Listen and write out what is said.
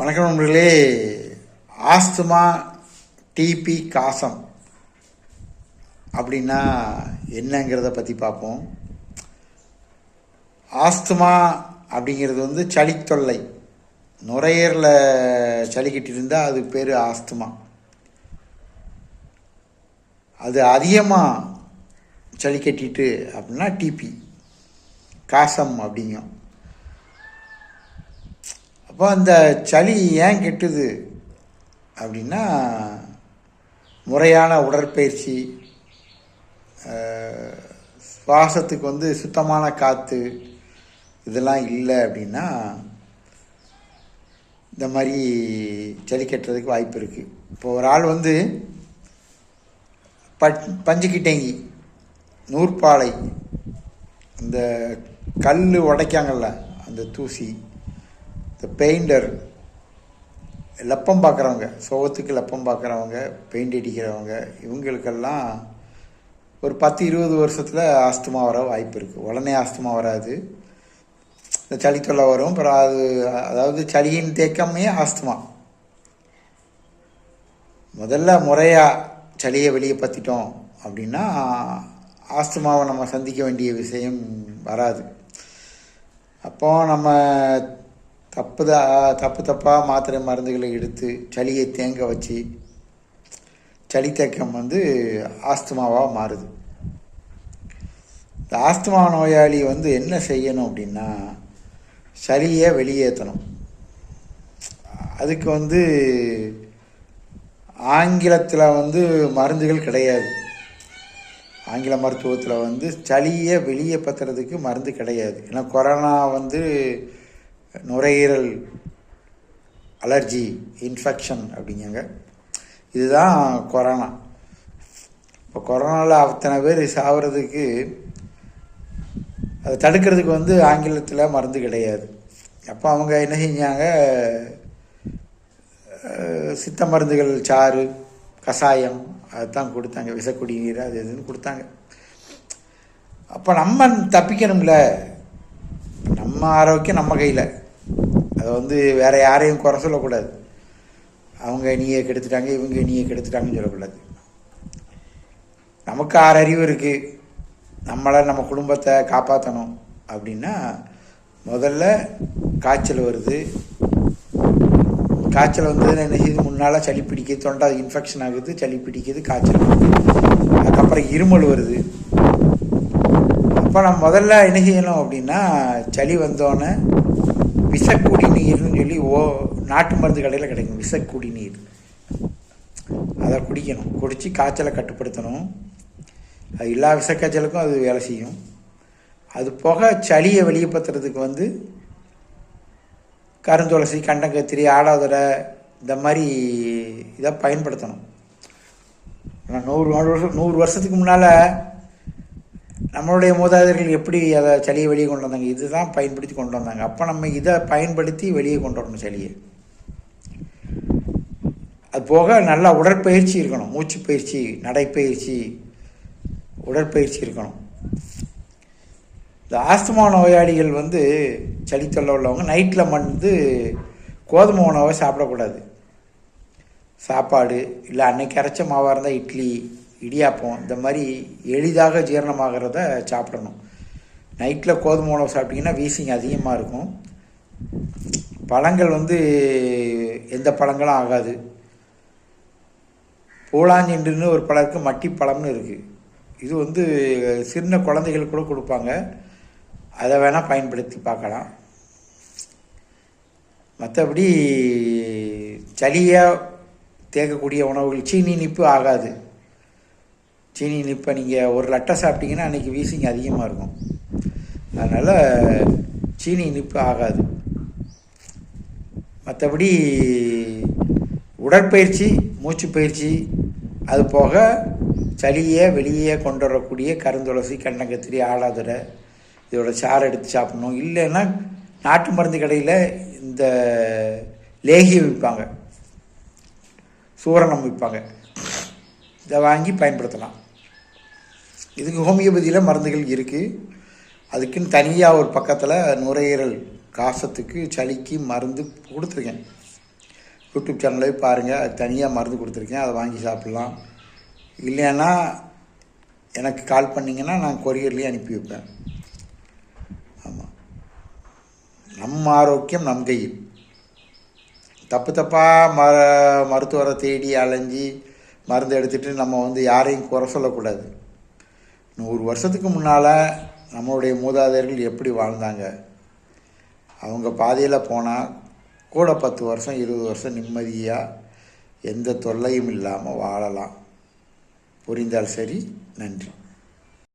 வணக்கம் நண்பர்களே. Asthma DP காசம் அப்படின்னா என்னங்கிறத பற்றி பார்ப்போம். ஆஸ்துமா அப்படிங்கிறது வந்து சளித்தொல்லை. நுரையீரலில் சளிக்கிட்டு இருந்தால் அது பேர் ஆஸ்துமா. அது அதிகமாக சளி கட்டிட்டு அப்படின்னா டிபி காசம் அப்படிங்கும். அப்போ அந்த சளி ஏன் கெட்டுது அப்படின்னா முறையான உடற்பயிற்சி சுவாசத்துக்கு வந்து சுத்தமான காற்று இதெல்லாம் இல்லை அப்படின்னா இந்த மாதிரி சளி கட்டுறதுக்கு வாய்ப்பு இருக்குது இப்போ ஒரு ஆள் வந்து பட் பஞ்சுக்கிட்டேங்கி நூற்பாலை இந்த கல் உடைக்காங்கல்ல அந்த தூசி இந்த பெயிண்டர் லப்பம் பார்க்குறவங்க சோகத்துக்கு லப்பம் பார்க்குறவங்க பெயிண்ட் அடிக்கிறவங்க இவங்களுக்கெல்லாம் ஒரு பத்து இருபது வருஷத்தில் ஆஸ்துமா வர வாய்ப்பு இருக்குது உடனே ஆஸ்துமா வராது. இந்த சளி தொல்லை வரும். அப்புறம் அது அதாவது சளியின் தேக்கமே ஆஸ்துமா. முதல்ல முறையாக சளியை வெளியே பற்றிட்டோம் அப்படின்னா ஆஸ்துமாவை நம்ம சந்திக்க வேண்டிய விஷயம் வராது. அப்போ நம்ம தப்பு தப்பு தப்பாக மாத்திரை மருந்துகளை எடுத்து சளியை தேங்க வச்சு சளி தேக்கம் வந்து ஆஸ்துமாவாக மாறுது. இந்த ஆஸ்துமா நோயாளி வந்து என்ன செய்யணும் அப்படின்னா சளியை வெளியேற்றணும். அதுக்கு வந்து ஆங்கிலத்தில் வந்து மருந்துகள் கிடையாது. ஆங்கில மருத்துவத்தில் வந்து சளியை வெளியே பத்துறதுக்கு மருந்து கிடையாது. ஏன்னா கொரோனா வந்து நுரையீரல் அலர்ஜி இன்ஃபெக்ஷன் அப்படிங்காங்க. இதுதான் கொரோனா. இப்போ கொரோனாவில் அத்தனை பேர் சாவறதுக்கு அதை தடுக்கிறதுக்கு வந்து ஆங்கிலத்தில் மருந்து கிடையாது. அப்போ அவங்க என்ன செஞ்சாங்க? சித்த மருந்துகள் சாறு கஷாயம் அதுதான் கொடுத்தாங்க. விஷக்குடிநீர் அது இதுன்னு கொடுத்தாங்க. அப்போ நம்ம தப்பிக்கணும்ல. நம்ம ஆரோக்கியம் நம்ம கையில். அதை வந்து வேறு யாரையும் குறை சொல்லக்கூடாது. அவங்க நீயை கெடுத்துட்டாங்க இவங்க நீயை கெடுத்துட்டாங்கன்னு சொல்லக்கூடாது. நமக்கு ஆறு அறிவு இருக்குது நம்மளை நம்ம குடும்பத்தை காப்பாற்றணும் அப்படின்னா முதல்ல காய்ச்சல் வருது. காய்ச்சல் வந்து என்ன செய்யுது முன்னால் சளி பிடிக்குது தொண்டை இன்ஃபெக்ஷன் ஆகுது சளி பிடிக்குது காய்ச்சல் அதுக்கப்புறம் இருமல் வருது. அப்போ நம்ம முதல்ல என்ன செய்யணும் அப்படின்னா சளி வந்தோடனே விஷக்குடி நீர்னு சொல்லி ஓ நாட்டு மருந்து கடையில் கிடைக்கும் விஷக்குடி நீர். அதை குடிக்கணும். குடித்து காய்ச்சலை கட்டுப்படுத்தணும். அது எல்லா விஷக்காய்ச்சலுக்கும் அது வேலை செய்யும். அது போக சளியை வெளியப்படுத்துறதுக்கு வந்து கருந்துளசி கண்டங்கத்திரி ஆடாதுரை இந்த மாதிரி இதை பயன்படுத்தணும். நான் நூறு நூறு வருஷம் நூறு வருஷத்துக்கு முன்னால் நம்மளுடைய மூதாதையர்கள் எப்படி அதை சளியை வெளியே கொண்டு வந்தாங்க? இதுதான் பயன்படுத்தி கொண்டு வந்தாங்க. அப்போ நம்ம இதை பயன்படுத்தி வெளியே கொண்டு வரணும் சளியை. அது போக நல்லா உடற்பயிற்சி இருக்கணும். மூச்சு பயிற்சி நடைப்பயிற்சி உடற்பயிற்சி இருக்கணும். இந்த ஆஸ்துமா நோயாளிகள் வந்து சளி உள்ளவங்க நைட்டில் வந்து கோதுமை உணவை சாப்பிடக்கூடாது. சாப்பாடு இல்லை அன்னைக்கு அரைச்ச மாவாக இருந்தால் இட்லி இடியாப்பம் இந்த மாதிரி எளிதாக ஜீரணமாகிறத சாப்பிடணும். நைட்டில் கோதுமை உணவு சாப்பிட்டிங்கன்னா வீசிங் அதிகமாக இருக்கும். பழங்கள் வந்து எந்த பழங்களும் ஆகாது. பூலாஞ்செண்டுன்னு ஒரு பழம் இருக்குது மட்டி பழம்னு இருக்குது இது வந்து சின்ன குழந்தைகள் கூட கொடுப்பாங்க. அதை வேணால் பயன்படுத்தி பார்க்கலாம். மற்றபடி சளியாக தேக்கக்கூடிய உணவுகள் சீனி இனிப்பு ஆகாது. சீனி இப்போ நீங்கள் ஒரு லட்டை சாப்பிட்டீங்கன்னா அன்றைக்கி வீசிங் அதிகமாக இருக்கும். அதனால் சீனி இனிப்பு ஆகாது. மற்றபடி உடற்பயிற்சி மூச்சு பயிற்சி அது போக சளியை வெளியே கொண்டு வரக்கூடிய கருந்துளசி கண்ணங்கத்திரி ஆலாதுரை இதோட சாறு எடுத்து சாப்பிடணும். இல்லைன்னா நாட்டு மருந்து கடையில் இந்த லேகியம் விற்பாங்க. சூரணம் விற்பாங்க. இதை வாங்கி பயன்படுத்தலாம். இதுக்கு ஹோமியோபதியில் மருந்துகள் இருக்குது அதுக்குன்னு தனியாக ஒரு பக்கத்தில் நுரையீரல் காசத்துக்கு சளிக்கு மருந்து கொடுத்துருக்கேன். யூடியூப் சேனலே பாருங்கள் அது தனியாக மருந்து கொடுத்துருக்கேன் அதை வாங்கி சாப்பிட்லாம். இல்லைன்னா எனக்கு கால் பண்ணிங்கன்னா நான் கொரியர்லேயே அனுப்பி வைப்பேன். ஆமாம் நம்ம ஆரோக்கியம் நம் கையில் தப்பு தப்பாக ம மருத்துவரை தேடி அலைஞ்சி மருந்து எடுத்துகிட்டு நம்ம வந்து யாரையும் குறை சொல்லக்கூடாது. நூறு வருஷத்துக்கு முன்னால் நம்மளுடைய மூதாதையர்கள் எப்படி வாழ்ந்தாங்க? அவங்க பாதையில் போனால் கூட பத்து வருஷம் இருபது வருஷம் நிம்மதியாக எந்த தொல்லையும் இல்லாமல் வாழலாம். புரிந்தால் சரி? நன்றி.